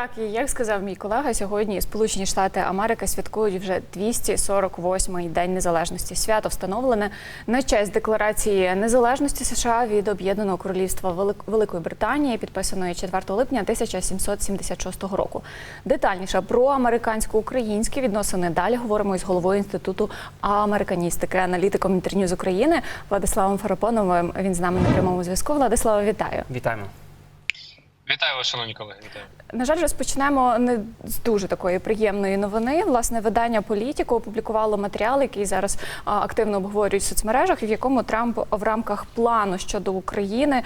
Так, і як сказав мій колега, сьогодні Сполучені Штати Америки святкують вже 248-й день незалежності. Свято встановлене на честь декларації незалежності США від Об'єднаного Королівства Велик- Великої Британії, підписаної 4 липня 1776 року. Детальніше про американсько-українські відносини далі говоримо із головою інституту американістики, аналітиком інтерньюз України Владиславом Фарапоновим. Він з нами на прямому зв'язку. Владислава, вітаю. Вітаємо. Вітаю вас, шановні колеги. Вітаю. На жаль, розпочнемо не з дуже такої приємної новини. Власне, видання Політіко опублікувало матеріал, який зараз активно обговорюють в соцмережах, в якому Трамп в рамках плану щодо України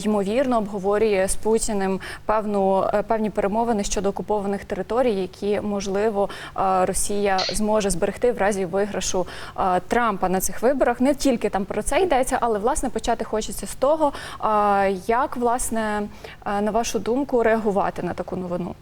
ймовірно обговорює з Путіним певну е, певні перемовини щодо окупованих територій, які можливо Росія зможе зберегти в разі виграшу Трампа на цих виборах. Не тільки там про це йдеться, але власне почати хочеться з того, як власне на вашу думку реагувати на таку новину.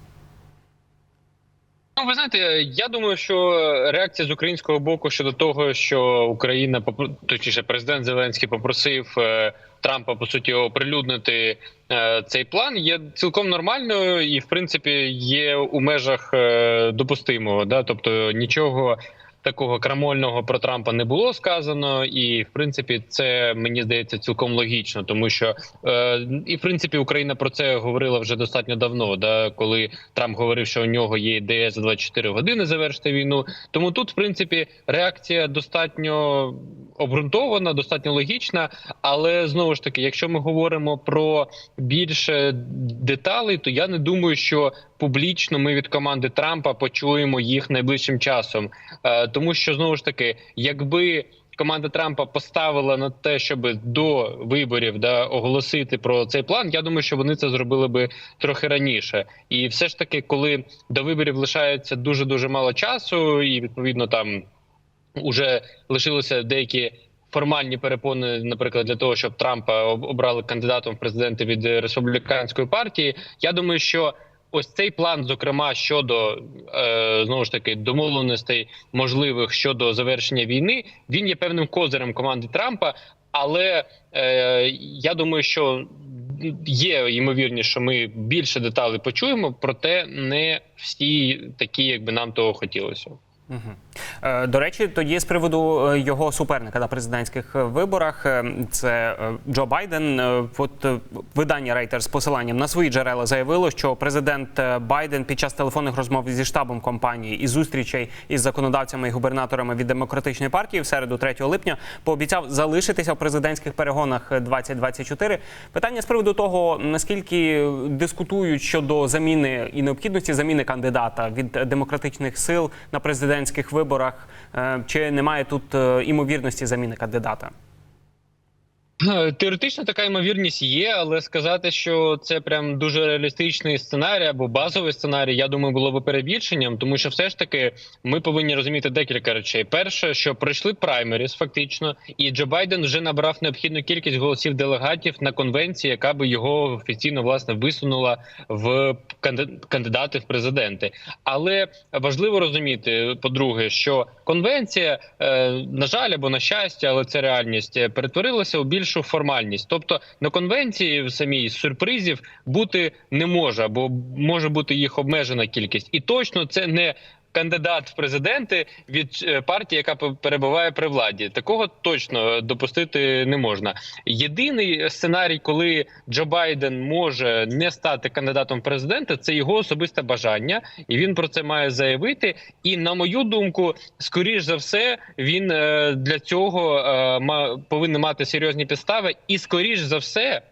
Ну, ви знаєте, я думаю, що реакція з українського боку щодо того, що Україна точніше, президент Зеленський попросив е, Трампа по суті оприлюднити е, цей план, є цілком нормальною і, в принципі, є у межах е, допустимого. Да? Тобто нічого. Такого крамольного про Трампа не було сказано, і в принципі це мені здається цілком логічно, тому що е, і в принципі Україна про це говорила вже достатньо давно. Да, коли Трамп говорив, що у нього є ідея за 24 години завершити війну. Тому тут, в принципі, реакція достатньо обґрунтована, достатньо логічна. Але знову ж таки, якщо ми говоримо про більше деталей, то я не думаю, що публічно ми від команди Трампа почуємо їх найближчим часом. Е, тому що знову ж таки, якби команда Трампа поставила на те, щоб до виборів да оголосити про цей план, я думаю, що вони це зробили би трохи раніше. І все ж таки, коли до виборів лишається дуже дуже мало часу, і відповідно там уже лишилося деякі. Формальні перепони, наприклад, для того, щоб Трампа об- обрали кандидатом в президенти від республіканської партії. Я думаю, що ось цей план, зокрема щодо е, знову ж таки домовленостей можливих щодо завершення війни, він є певним козирем команди Трампа. Але е, я думаю, що є ймовірність, що ми більше деталей почуємо, проте не всі такі, як би нам того хотілося. Е, До речі, тоді з приводу е, його суперника на президентських е, виборах, це Джо Байден. От видання Рейтер з посиланням на свої джерела заявило, що президент Байден під час телефонних розмов зі штабом компанії і зустрічей із законодавцями і губернаторами від демократичної партії в середу 3 липня пообіцяв залишитися в президентських перегонах 2024. Питання з приводу того, наскільки дискутують щодо заміни і необхідності заміни кандидата від демократичних сил на президентських виборах, Е, чи немає тут е, імовірності заміни кандидата? Е, Теоретично така ймовірність є, але сказати, що це прям дуже реалістичний сценарій або базовий сценарій, я думаю, було би перебільшенням, тому що все ж таки ми повинні розуміти декілька речей. Перше, що пройшли праймеріс, фактично, і Джо Байден вже набрав необхідну кількість голосів делегатів на конвенції, яка би його офіційно власне висунула в канди- кандидати в президенти. Але важливо розуміти, по-друге, що конвенція, е, на жаль, або на щастя, але це реальність, перетворилася у більшу формальність. Тобто на конвенції в самій сюрпризів бути не може, бо може бути їх обмежена кількість, і точно це не. Кандидат в президенти від е, партії, яка пе- перебуває при владі, такого точно допустити не можна. Єдиний сценарій, коли Джо Байден може не стати кандидатом в президенти, це його особисте бажання, і він про це має заявити. І на мою думку, скоріш за все, він е, для цього е, повинен мати серйозні підстави, і скоріш за все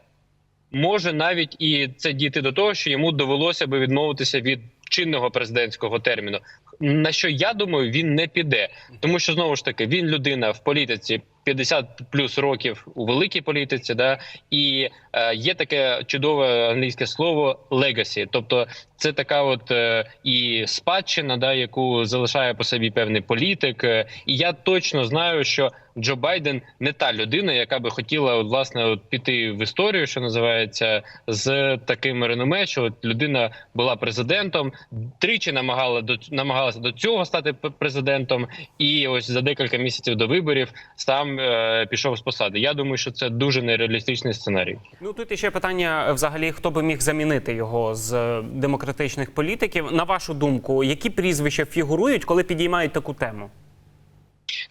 може навіть і це дійти до того, що йому довелося би відмовитися від чинного президентського терміну. На що я думаю, він не піде, тому що знову ж таки він людина в політиці 50 плюс років у великій політиці, да і е, є таке чудове англійське слово legacy, тобто це така от е, і спадщина, да, яку залишає по собі певний політик. Е, І я точно знаю, що Джо Байден не та людина, яка би хотіла от, власне от, піти в історію, що називається, з таким реноме, що от, людина була президентом, тричі намагала до намагалася до цього стати президентом, і ось за декілька місяців до виборів сам е, пішов з посади. Я думаю, що це дуже нереалістичний сценарій. Ну тут ще питання: е, взагалі, хто би міг замінити його з е, демократичних політиків. На вашу думку, які прізвища фігурують, коли підіймають таку тему?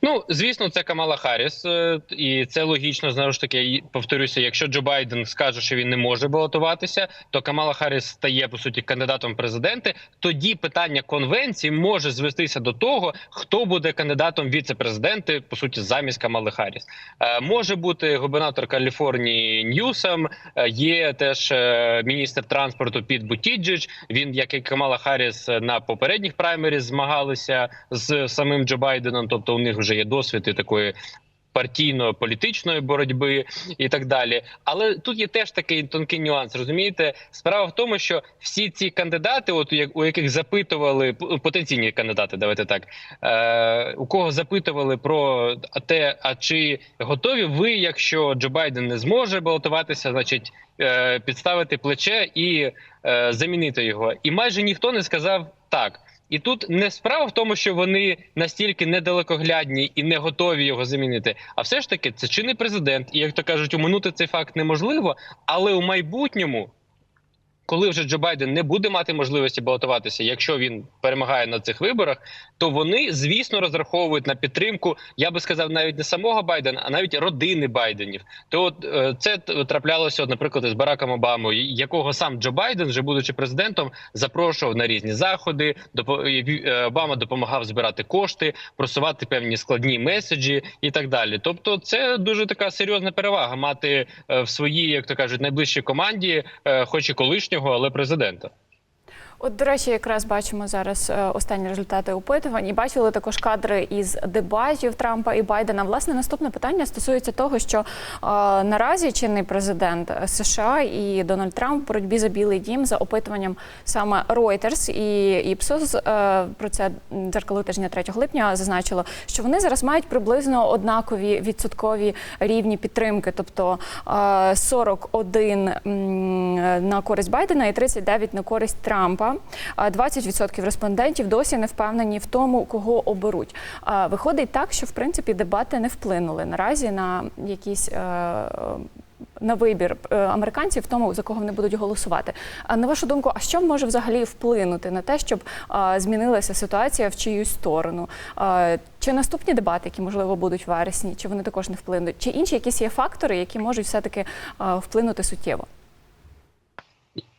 Ну, звісно, це Камала Харріс, е, і це логічно. Знову ж таки, повторюся, якщо Джо Байден скаже, що він не може балотуватися, то Камала Харріс стає по суті кандидатом президенти. Тоді питання конвенції може звестися до того, хто буде кандидатом віце-президенти, по суті, замість Камали Харріс. Е, може бути губернатор Каліфорнії Ньюсом, е, є теж міністр транспорту Піт Бутіджич. Він, як і Камала Харріс, на попередніх праймері змагалися з самим Джо Байденом, тобто у них вже є досвід і такої. Партійно-політичної боротьби і так далі, але тут є теж такий тонкий нюанс. Розумієте, справа в тому, що всі ці кандидати, от у яких запитували потенційні кандидати, давайте так, е, у кого запитували про те, а чи готові ви, якщо Джо Байден не зможе балотуватися, значить е, підставити плече і е, замінити його. І майже ніхто не сказав так. І тут не справа в тому, що вони настільки недалекоглядні і не готові його замінити. А все ж таки, це чинний президент, і як то кажуть, уминути цей факт неможливо. Але у майбутньому, коли вже Джо Байден не буде мати можливості балотуватися, якщо він перемагає на цих виборах, то вони, звісно, розраховують на підтримку. Я би сказав, навіть не самого Байдена, а навіть родини Байденів. То от е, це траплялося, от, наприклад, із Бараком Обамою, якого сам Джо Байден, вже будучи президентом, запрошував на різні заходи. е, Обама допомагав збирати кошти, просувати певні складні меседжі і так далі. Тобто, це дуже така серйозна перевага мати е, в своїй, як то кажуть, найближчій команді, хоч і колишнього, але президента. От, до речі, якраз бачимо зараз е, останні результати опитувань і бачили також кадри із дебатів Трампа і Байдена. Власне, наступне питання стосується того, що е, наразі чинний президент США і Дональд Трамп в боротьбі за Білий Дім за опитуванням саме Reuters і Ipsos, е, про це дзеркало тижня 3 липня зазначило, що вони зараз мають приблизно однакові відсоткові рівні підтримки, тобто е, 41 на користь Байдена і 39 на користь Трампа. А 20% респондентів досі не впевнені в тому, кого оберуть. Виходить так, що в принципі дебати не вплинули наразі на якісь. е, На вибір е, американців в тому, за кого вони будуть голосувати. А на вашу думку, а що може взагалі вплинути на те, щоб змінилася ситуація в чиюсь сторону? Чи наступні дебати, які можливо будуть в вересні, чи вони також не вплинуть? Чи інші якісь є фактори, які можуть все таки вплинути суттєво?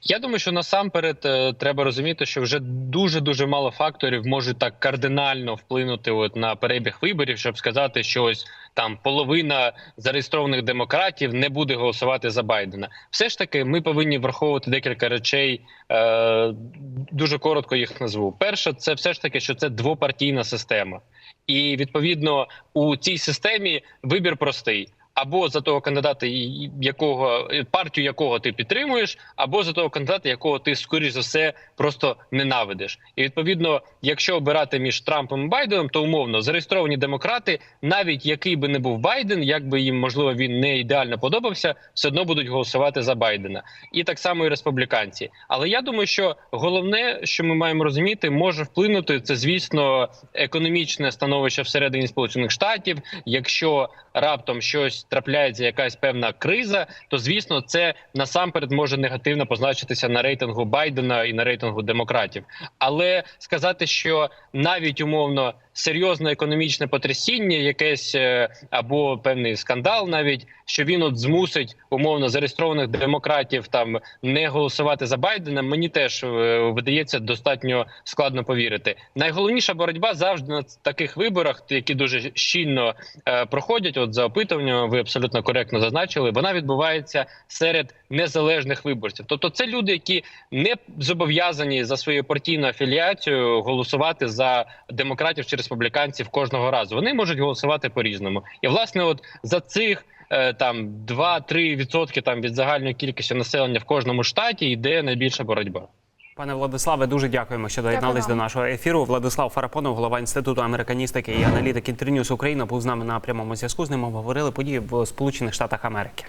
Я думаю, що насамперед е, треба розуміти, що вже дуже дуже мало факторів можуть так кардинально вплинути от на перебіг виборів, щоб сказати, що ось там половина зареєстрованих демократів не буде голосувати за Байдена. Все ж таки, ми повинні враховувати декілька речей. Е, дуже коротко їх назву. Перше, це все ж таки, що це двопартійна система, і відповідно у цій системі вибір простий. Або за того кандидата, якого партію якого ти підтримуєш, або за того кандидата, якого ти скоріш за все просто ненавидиш. І відповідно, якщо обирати між Трампом і Байденом, то умовно зареєстровані демократи, навіть який би не був Байден, як би їм можливо він не ідеально подобався, все одно будуть голосувати за Байдена. І так само і республіканці. Але я думаю, що головне, що ми маємо розуміти, може вплинути це, звісно, економічне становище всередині Сполучених Штатів. Якщо раптом щось трапляється, якась певна криза, то звісно, це насамперед може негативно позначитися на рейтингу Байдена і на рейтингу демократів. Але сказати, що навіть умовно серйозне економічне потрясіння, якесь е, або певний скандал, навіть що він от змусить умовно зареєстрованих демократів там не голосувати за Байдена, мені теж е, видається достатньо складно повірити. Найголовніша боротьба завжди на таких виборах, які дуже щільно е, проходять. От за опитуванням, ви абсолютно коректно зазначили. Вона відбувається серед незалежних виборців. Тобто, це люди, які не зобов'язані за своєю партійною афіліацією голосувати за демократів чи республіканців кожного разу. Вони можуть голосувати по різному. І власне, от за цих. е, Там 2-3 відсотки там від загальної кількості населення в кожному штаті йде найбільша боротьба. Пане Владиславе, дуже дякуємо, що доєднались до нашого ефіру. Владислав Фарапонов, голова інституту американістики і аналітик Інтерньюз Україна, був з нами на прямому зв'язку. З ним обговорили події в Сполучених Штатах Америки.